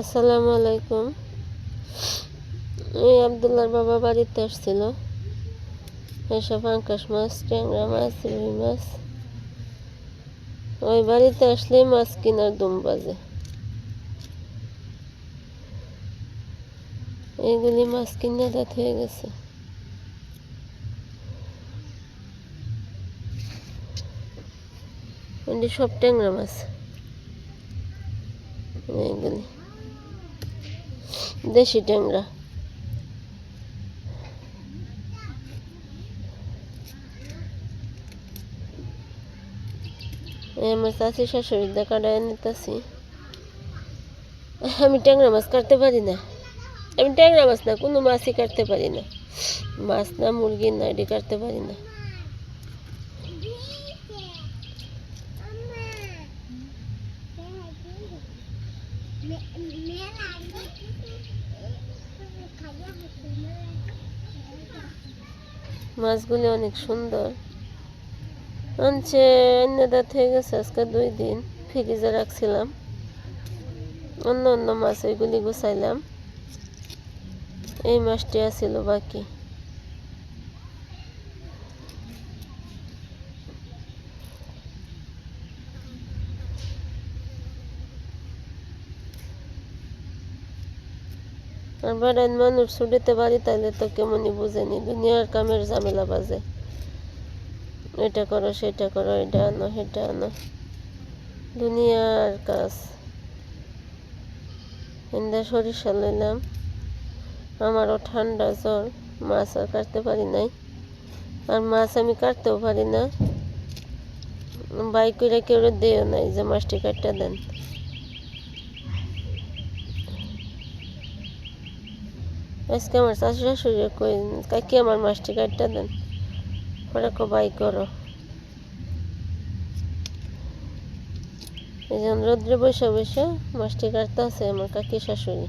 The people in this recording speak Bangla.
আসসালামু আলাইকুম। এই আবদুল্লার বাবা বাড়িতে আসছিল। এসব পাঙ্কাশ মাছ, ট্যাংরা মাছ, রুই মাছ। ওই বাড়িতে আসলেই মাছ কেনার দুম বাজে। এইগুলি মাছ কিনে দাঁত হয়ে গেছে। সব ট্যাংরা মাছ। এইগুলি দেশি ট্যাংরা। আমার চাষি শাশুড়ি কাটায় নিতেছি আমি ট্যাংরা মাছ কাটতে পারি না। আমি ট্যাংরা মাছ না, কোনো মাছই কাটতে পারি না। মাছ না, মুরগি না, এটি কাটতে পারি না। মাছগুলি অনেক সুন্দর। আনছে অন্য দাঁত হয়ে গেছে আজকে দুই দিন। ফ্রিজে রাখছিলাম। অন্য অন্য মাছ ওইগুলি গুছাইলাম। এই মাছটি আছিল বাকি। বেড়ান মানুষ ছুটিতে তাইলে তো কেমনই বুঝেনি। দুনিয়ার কামের ঝামেলা বাজে। এটা করো, সেটা করো, এটা আনো, সেটা আনো। দুনিয়ার কাজ। এন্দা সরিষা লইলাম। আমারও ঠান্ডা জ্বর। মাছ আর কাটতে পারি নাই। আর মাছ আমি কাটতেও পারি না। বাইক করে কেউ দেও নাই যে মাছটি কাটতে দেন। আজকে আমার শাশু শাশুড়ি কই কাকি আমার মাস্টি কাটতে দেন ওরা কো বাই করো এই যে রৌদ্রে বসে বসে মাস্টি কাটতে আছে আমার কাকি শাশুড়ি